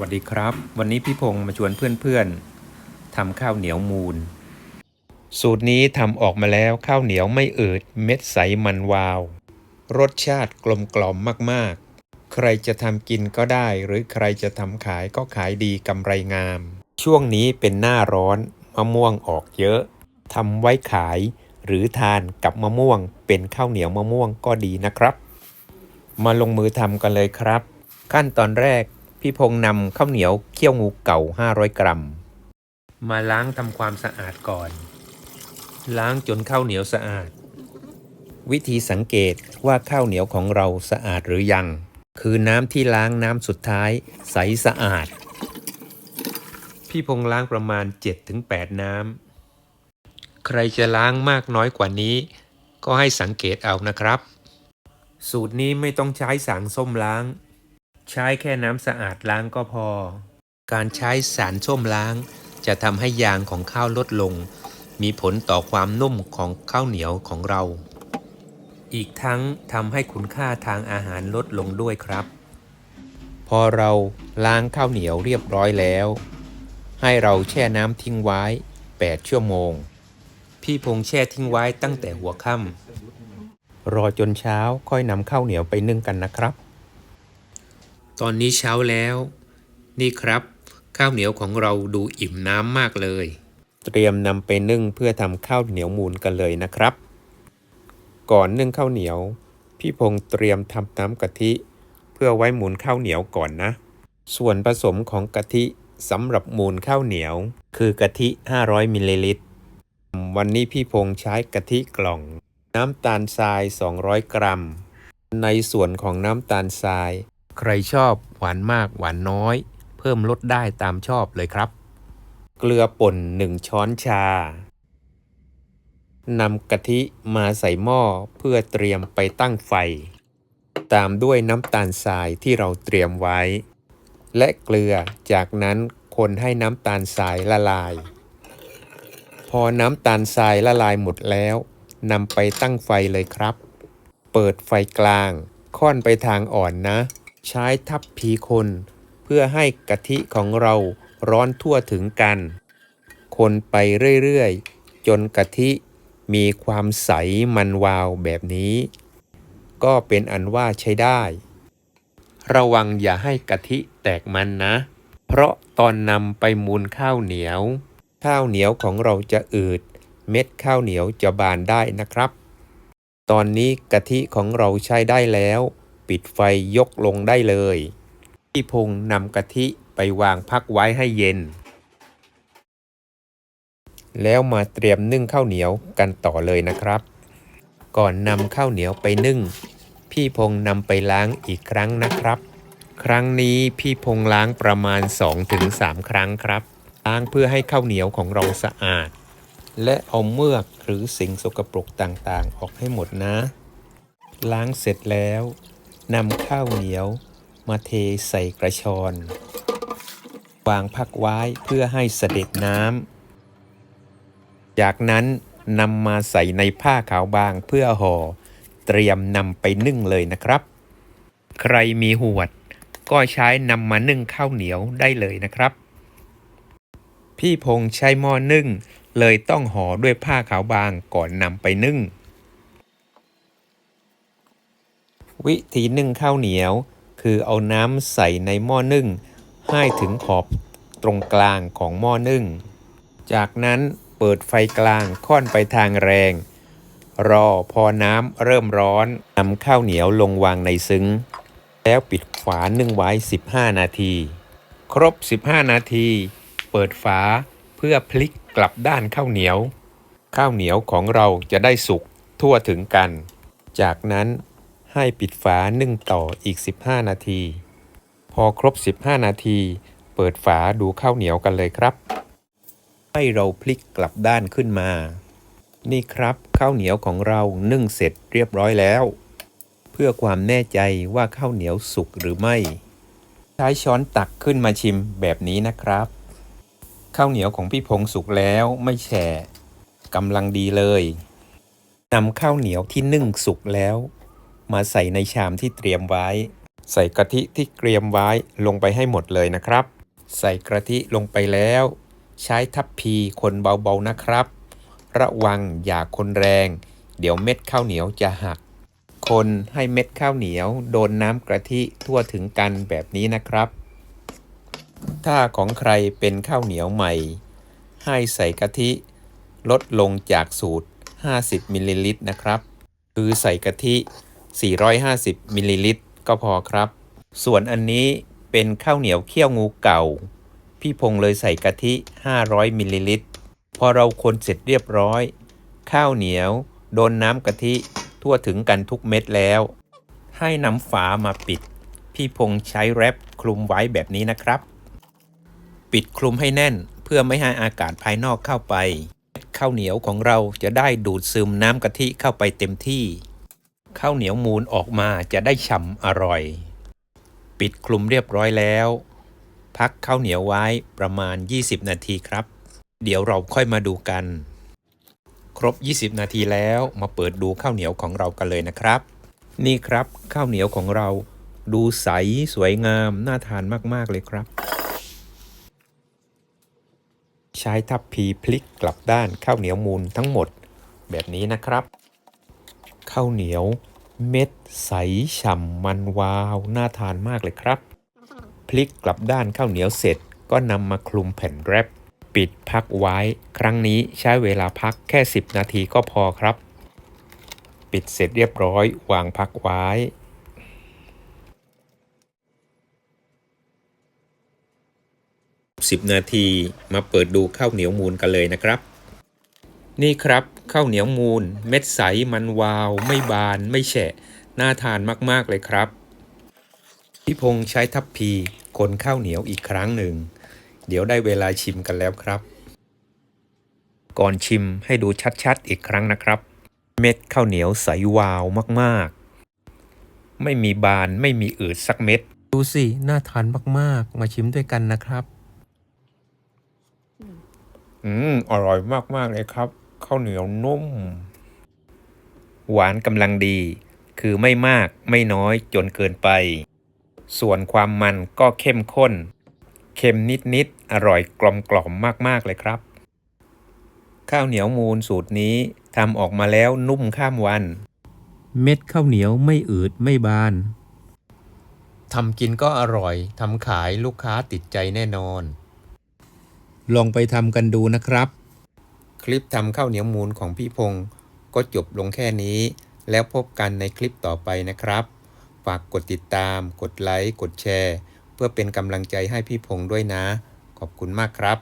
วัสดีครับ วันนี้พี่พงศ์มาชวนเพื่อนๆทำข้าวเหนียวมูล สูตรนี้ทำออกมาแล้วข้าวเหนียวไม่อืดเม็ดใสมันวาว รสชาติกลมกล่อมมากๆ ใครจะทำกินก็ได้ หรือใครจะทำขายก็ขายดีกำไรงาม ช่วงนี้เป็นหน้าร้อนมะม่วงออกเยอะทำไว้ขาย หรือทานกับมะม่วง เป็นข้าวเหนียวมะม่วงก็ดีนะครับ มาลงมือทำกันเลยครับ ขั้นตอนแรก พี่พงษ์นำข้าวเหนียวเคี่ยวงูเก่า 500 กรัม มาล้างทำความสะอาดก่อน ล้างจนข้าวเหนียวสะอาด วิธีสังเกตว่าข้าวเหนียวของเราสะอาดหรือยัง คือน้ำที่ล้างน้ำสุดท้าย ใสสะอาด พี่พงษ์ล้างประมาณ 7-8 น้ำ ใครจะล้างมากน้อยกว่านี้ ก็ให้สังเกตเอานะครับ สูตรนี้ไม่ต้องใช้สางส้มล้าง ใช้แค่น้ำสะอาดล้างก็พอ การใช้สารส้มล้าง จะทำให้ยางของข้าวลดลง มีผลต่อความนุ่มของข้าวเหนียวของเรา อีกทั้งทำให้คุณค่าทางอาหารลดลงด้วยครับ พอเราล้างข้าวเหนียวเรียบร้อยแล้ว ให้เราแช่น้ำทิ้งไว้ 8 ชั่วโมง พี่พงษ์แช่ทิ้งไว้ตั้งแต่หัวค่ำรอจนเช้าค่อยนำข้าวเหนียวไปนึ่งกันนะครับ ตอนนี้เช้าแล้ว นี่ครับ ข้าวเหนียวของเราดูอิ่มน้ำมากเลย เตรียมนำไปนึ่งเพื่อทำข้าวเหนียวมูลกันเลยนะครับ ก่อนนึ่งข้าวเหนียว พี่พงษ์เตรียมทำน้ำกะทิ เพื่อไว้หมุนข้าวเหนียวก่อนนะ ส่วนผสมของกะทิสำหรับมูลข้าวเหนียว คือกะทิ 500 มิลลิลิตร วันนี้พี่พงษ์ใช้กะทิกล่อง น้ำตาลทราย 200 กรัม ในส่วนของน้ำตาลทราย ใครชอบหวานมากหวานน้อย เพิ่มลดได้ตามชอบเลยครับ เกลือป่น 1 ช้อนชานำกะทิมาใส่หม้อเพื่อเตรียมไปตั้งไฟ ตามด้วยน้ำตาลทรายที่เราเตรียมไว้ และเกลือจากนั้นคนให้น้ำตาลทรายละลาย พอน้ำตาลทรายละลายหมดแล้วนำไปตั้งไฟเลยครับ เปิดไฟกลาง ค่อนไปทางอ่อนนะ ใช้ทับพีคน เพื่อให้กะทิของเราร้อนทั่วถึงกัน คนไปเรื่อยๆ จนกะทิมีความใสมันวาวแบบนี้ ก็เป็นอันว่าใช้ได้ ระวังอย่าให้กะทิแตกมันนะ เพราะตอนนำไปมูลข้าวเหนียว ข้าวเหนียวของเราจะอืด เม็ดข้าวเหนียวจะบานได้นะครับ ตอนนี้กะทิของเราใช้ได้แล้ว ปิดไฟยกลงได้เลย พี่พงษ์นำกะทิไปวางพักไว้ให้เย็น แล้วมาเตรียมนึ่งข้าวเหนียวกันต่อเลยนะครับ ก่อนนำข้าวเหนียวไปนึ่ง พี่พงษ์นำไปล้างอีกครั้งนะครับ ครั้งนี้พี่พงษ์ล้างประมาณ 2-3 ครั้งครับ ล้างเพื่อให้ข้าวเหนียวของเราสะอาด และเอาเมือกหรือสิ่งสกปรกต่างๆ ออกให้หมดนะ ล้างเสร็จแล้ว นำข้าวเหนียว มาเทใส่กระชอน วางพักไว้เพื่อให้เสด็จน้ำ จากนั้นนำมาใส่ในผ้าขาวบางเพื่อห่อ เตรียมนำไปนึ่งเลยนะครับ ใครมีหวด ก็ใช้นำมานึ่งข้าวเหนียวได้เลยนะครับ พี่พงษ์ใช้หม้อนึ่ง เลยต้องห่อด้วยผ้าขาวบางก่อนนำไปนึ่ง วิธีนึ่งข้าวเหนียว คือเอาน้ำใส่ในหม้อนึ่ง ให้ถึงขอบตรงกลางของหม้อนึ่ง จากนั้นเปิดไฟกลางค่อนไปทางแรง รอพอน้ำเริ่มร้อนนำข้าวเหนียวลงวางในซึ้ง แล้วปิดฝานึ่งไว้ 15 นาที ครบ 15 นาที เปิดฝาเพื่อพลิกกลับด้านข้าวเหนียว ข้าวเหนียวของเราจะได้สุกทั่วถึงกัน จากนั้น ให้ปิดฝานึ่งต่ออีก 15 นาที พอครบ 15 นาที เปิดฝาดูข้าวเหนียวกันเลยครับ ให้เราพลิกกลับด้านขึ้นมา นี่ครับข้าวเหนียวของเรานึ่งเสร็จเรียบร้อยแล้ว เพื่อความแน่ใจว่าข้าวเหนียวสุกหรือไม่ ใช้ช้อนตักขึ้นมาชิมแบบนี้นะครับ ข้าวเหนียวของพี่พงสุกแล้วไม่แฉะกำลังดีเลยนำข้าวเหนียวที่นึ่งสุกแล้ว มาใส่ในชามที่เตรียมไว้ ใส่กะทิที่เตรียมไว้ลงไปให้หมดเลยนะครับ ใส่กะทิลงไปแล้ว ใช้ทัพพีคนเบาๆนะครับ ระวังอย่าคนแรง เดี๋ยวเม็ดข้าวเหนียวจะหัก คนให้เม็ดข้าวเหนียว โดนน้ำกะทิทั่วถึงกันแบบนี้นะครับ ถ้าของใครเป็นข้าวเหนียวใหม่ ให้ใส่กะทิ ลดลงจากสูตร 50มิลลิลิตรนะครับ คือใส่กะทิ 450มิลลิลิตรก็พอครับ ส่วนอันนี้เป็นข้าวเหนียวเคี่ยวงูเก่า พี่พงเลยใส่กะทิ 500มิลลิลิตรพอเราคนเสร็จเรียบร้อย ข้าวเหนียว โดนน้ำกะทิทั่วถึงกันทุกเม็ดแล้ว ให้นำฝามาปิด พี่พงใช้แรปคลุมไว้แบบนี้นะครับ ปิดคลุมให้แน่นเพื่อไม่ให้อากาศภายนอกเข้าไปข้าวเหนียวของเราจะได้ดูดซึมน้ำกะทิเข้าไปเต็มที่ ข้าวเหนียวมูนออกมาจะได้ฉ่ำอร่อย ปิดคลุมเรียบร้อยแล้ว พักข้าวเหนียวไว้ประมาณ 20 นาทีครับ เดี๋ยวเราค่อยมาดูกัน ครบ 20 นาทีแล้วมาเปิดดูข้าวเหนียวของเรากันเลยนะครับ นี่ครับข้าวเหนียวของเราดูใสสวยงามน่าทานมาก ๆ เลยครับ ใช้ทัพพีพลิกกลับด้านข้าวเหนียวมูลทั้งหมดแบบนี้นะครับ ข้าวเหนียว เม็ดใสฉ่ำมันวาว น่าทานมากเลยครับ พลิกกลับด้านข้าวเหนียวเสร็จ ก็นำมาคลุมแผ่นแรปปิดพักไว้ ครั้งนี้ใช้เวลาพักแค่ 10 นาทีก็พอครับ ปิดเสร็จเรียบร้อยวางพักไว้ 10 นาทีมาเปิดดูข้าวเหนียวมูลกันเลยนะครับ นี่ครับ ข้าวเหนียวมูล เม็ดใสมันวาว ไม่บาน ไม่แฉะ น่าทานมากๆเลยครับพี่พงษ์ใช้ทัพพีคนข้าวเหนียวอีกครั้งหนึ่ง เดี๋ยวได้เวลาชิมกันแล้วครับ ก่อนชิมให้ดูชัดๆอีกครั้งนะครับ เม็ดข้าวเหนียวใสวาวมากๆ ไม่มีบานไม่มีอืดสักเม็ด ดูสิ น่าทานมากๆ มาชิมด้วยกันนะครับ อืม อร่อยมากๆเลยครับ ข้าวเหนียวนุ่ม หวานกำลังดี คือไม่มากไม่น้อยจนเกินไป ส่วนความมันก็เข้มข้น เค็มนิดๆ อร่อยกลมกล่อมมากๆเลยครับ ข้าวเหนียวมูลสูตรนี้ทำออกมาแล้วนุ่มข้ามวัน เม็ดข้าวเหนียวไม่อืดไม่บานทำกินก็อร่อย ทำขายลูกค้าติดใจแน่นอน ลองไปทำกันดูนะครับ คลิปทำข้าวเหนียวมูลของพี่พงศ์ก็จบลงแค่นี้ แล้วพบกันในคลิปต่อไปนะครับ ฝากกดติดตาม กดไลค์ กดแชร์ เพื่อเป็นกำลังใจให้พี่พงศ์ด้วยนะ ขอบคุณมากครับ